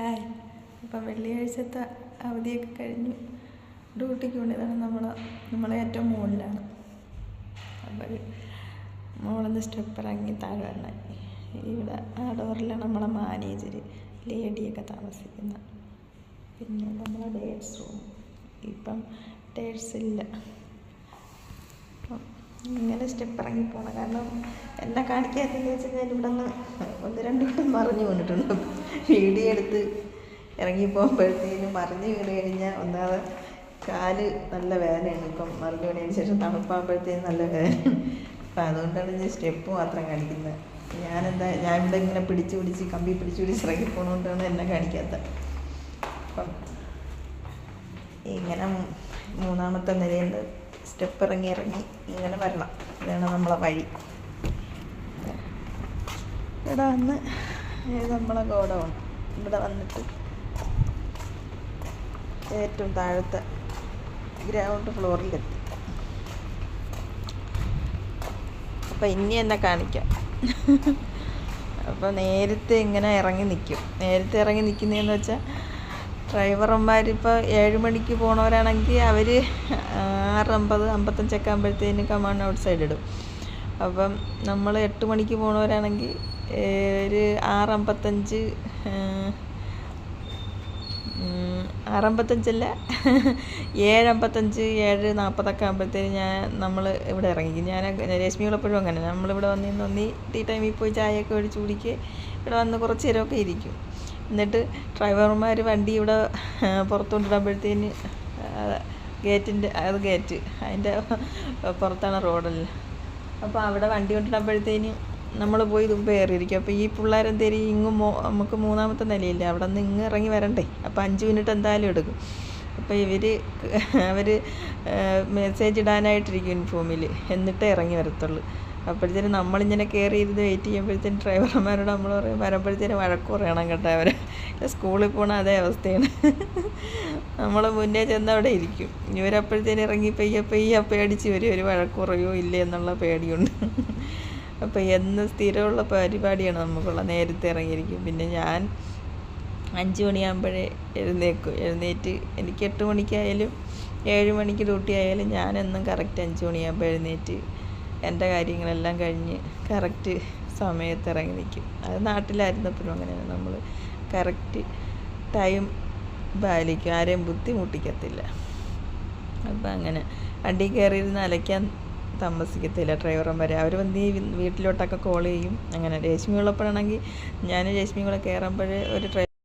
Hi. ഇപ്പം വെള്ളിയാഴ്ചത്തെ അവധിയൊക്കെ കഴിഞ്ഞു. ഡ്യൂട്ടിക്ക് വേണ്ടിയതാണ് നമ്മൾ നമ്മളെ ഏറ്റവും മുകളിലാണ് അപ്പോൾ മുകളിൽ സ്റ്റെപ്പ് ഇറങ്ങി താഴെ വരണം. ഇവിടെ ആ ഡോറിലാണ് നമ്മളെ മാനേജർ ലേഡിയൊക്കെ താമസിക്കുന്നത് പിന്നെ നമ്മളെ ഡേറ്റ്സ് റൂം. ഇപ്പം ഡേറ്റ്സ് ഇല്ല. അപ്പം ഇങ്ങനെ സ്റ്റെപ്പ് ഇറങ്ങി പോകണം കാരണം എന്നെ കാണിക്കാത്തതെന്ന് വെച്ച് കഴിഞ്ഞാൽ ഇവിടെ നിന്ന് ഒന്ന് രണ്ട് വട്ടം മറിഞ്ഞു വീണിട്ടുണ്ട്. വീഡിയോ എടുത്ത് ഇറങ്ങി പോകുമ്പോഴത്തേനും മറിഞ്ഞു വീണ് കഴിഞ്ഞാൽ ഒന്നാമത് കാൽ നല്ല വേദനയാണ്. ഇപ്പം മറിഞ്ഞു വീണതിന് ശേഷം തണുപ്പാകുമ്പോഴത്തേനും നല്ല വേദന അപ്പം അതുകൊണ്ടാണ് ഞാൻ സ്റ്റെപ്പ് മാത്രം കാണിക്കുന്നത്. ഞാനെന്താ ഞാൻ ഇവിടെ ഇങ്ങനെ പിടിച്ച് പിടിച്ച് കമ്പി പിടിച്ച് പിടിച്ച് ഇറങ്ങി പോകണോണ്ടാണ് എന്നെ കാണിക്കാത്തത് അപ്പം ഇങ്ങനെ മൂന്നാമത്തെ നിലയിൽ സ്റ്റെപ്പ് ഇറങ്ങി ഇറങ്ങി ഇങ്ങനെ വരണം. ഇതാണ് നമ്മളെ വഴി. ഇവിടെ വന്ന് നമ്മളെ ഗോഡൗൺ. ഇവിടെ വന്നിട്ട് ഏറ്റവും താഴത്തെ ഗ്രൗണ്ട് ഫ്ലോറിലെത്തി. അപ്പം ഇനി എന്നെ കാണിക്കാം. അപ്പോൾ നേരത്തെ ഇങ്ങനെ ഇറങ്ങി നിൽക്കും നേരത്തെ ഇറങ്ങി നിൽക്കുന്നതെന്ന് വെച്ചാൽ ഡ്രൈവർമാരിപ്പോൾ ഏഴ് മണിക്ക് പോണവരാണെങ്കിൽ അവർ ആറ് അമ്പത് അമ്പത്തഞ്ചൊക്കെ ആകുമ്പോഴത്തേനും കമാണ്ട് ഔട്ട് സൈഡ് ഇടും. അപ്പം നമ്മൾ എട്ട് മണിക്ക് പോണവരാണെങ്കിൽ ഒരു ആറ് അമ്പത്തഞ്ച് ആറമ്പത്തഞ്ചല്ല ഏഴ് അമ്പത്തഞ്ച് ഏഴ് നാൽപ്പതൊക്കെ ആകുമ്പോഴത്തേന് ഞാൻ നമ്മൾ ഇവിടെ ഇറങ്ങി ഞാൻ രശ്മികളെപ്പോഴും അങ്ങനെ നമ്മളിവിടെ വന്നിന്ന് ഒന്നി ടീ ടൈമിൽ പോയി ചായയൊക്കെ മേടിച്ച് കുടിക്കുക ഇവിടെ വന്ന് കുറച്ച് നേരമൊക്കെ ഇരിക്കും. എന്നിട്ട് ഡ്രൈവർമാർ വണ്ടി ഇവിടെ പുറത്തുകൊണ്ടിടുമ്പോഴത്തേന് ഗേറ്റിന്റെ അത് ഗേറ്റ് അതിന്റെ പുറത്താണ് റോഡല്ല അപ്പോൾ അവിടെ വണ്ടി കൊണ്ടിടുമ്പോഴത്തേന് നമ്മൾ പോയി ഇത് കയറിയിരിക്കും. അപ്പോൾ ഈ പിള്ളേരെന്തേരി ഇങ്ങ് മോ നമുക്ക് മൂന്നാമത്തെ നിലയില്ലേ? അവിടെ നിന്ന് ഇങ്ങ് ഇറങ്ങി വരണ്ടേ? അപ്പോൾ അഞ്ച് മിനിറ്റ് എന്തായാലും എടുക്കും. അപ്പോൾ ഇവർ അവർ മെസ്സേജ് ഇടാനായിട്ടിരിക്കും ഇൻഫോമിൽ എന്നിട്ടേ ഇറങ്ങി വരത്തുള്ളൂ. അപ്പോഴത്തേനും നമ്മളിങ്ങനെ കയറി ഇരുന്ന് വെയിറ്റ് ചെയ്യുമ്പോഴത്തേനും ഡ്രൈവർമാരോട് നമ്മൾ പറയും വരുമ്പോഴത്തേനും വഴക്ക് പറയണം കേട്ടോ അവർ സ്കൂളിൽ പോണ അതേ അവസ്ഥയാണ്. നമ്മൾ മുന്നേ ചെന്ന് അവിടെ ഇരിക്കും. ഇവരപ്പോഴത്തേനും ഇറങ്ങി പെയ്യ പെയ്യ പേടിച്ച് വരും. ഒരു വഴക്ക് കുറയോ ഇല്ലേ? എന്നുള്ള പേടിയുണ്ട്. അപ്പോൾ എന്ന് സ്ഥിരമുള്ള പരിപാടിയാണ് നമുക്കുള്ള. നേരത്തെ ഇറങ്ങിയിരിക്കും. പിന്നെ ഞാൻ അഞ്ച് മണിയാകുമ്പോഴേ എഴുന്നേക്കും. എഴുന്നേറ്റ് എനിക്ക് എട്ട് മണിക്കായാലും ഏഴ് മണിക്ക് ഡ്യൂട്ടി ആയാലും ഞാൻ എന്നും കറക്റ്റ് അഞ്ച് മണിയാകുമ്പോൾ എഴുന്നേറ്റ് എന്റെ കാര്യങ്ങളെല്ലാം കഴിഞ്ഞ് കറക്റ്റ് സമയത്ത് ഇറങ്ങി നിൽക്കും. അത് നാട്ടിലായിരുന്നപ്പോഴും അങ്ങനെയാണ്. നമ്മൾ കറക്റ്റ് ടൈം പാലിക്കും. ആരെയും ബുദ്ധിമുട്ടിക്കത്തില്ല. അപ്പം അങ്ങനെ വണ്ടി കയറിയിരുന്ന് അലയ്ക്കാൻ താമസിക്കത്തില്ല വരെ. അവർ വന്ന് വീട്ടിലോട്ടൊക്കെ കോൾ ചെയ്യും. അങ്ങനെ രേഷ്മി ഉള്ളപ്പോഴാണെങ്കിൽ ഞാൻ രേഷ്മി കൂടെ കയറുമ്പോഴേ ഒരു ഡ്രൈവർ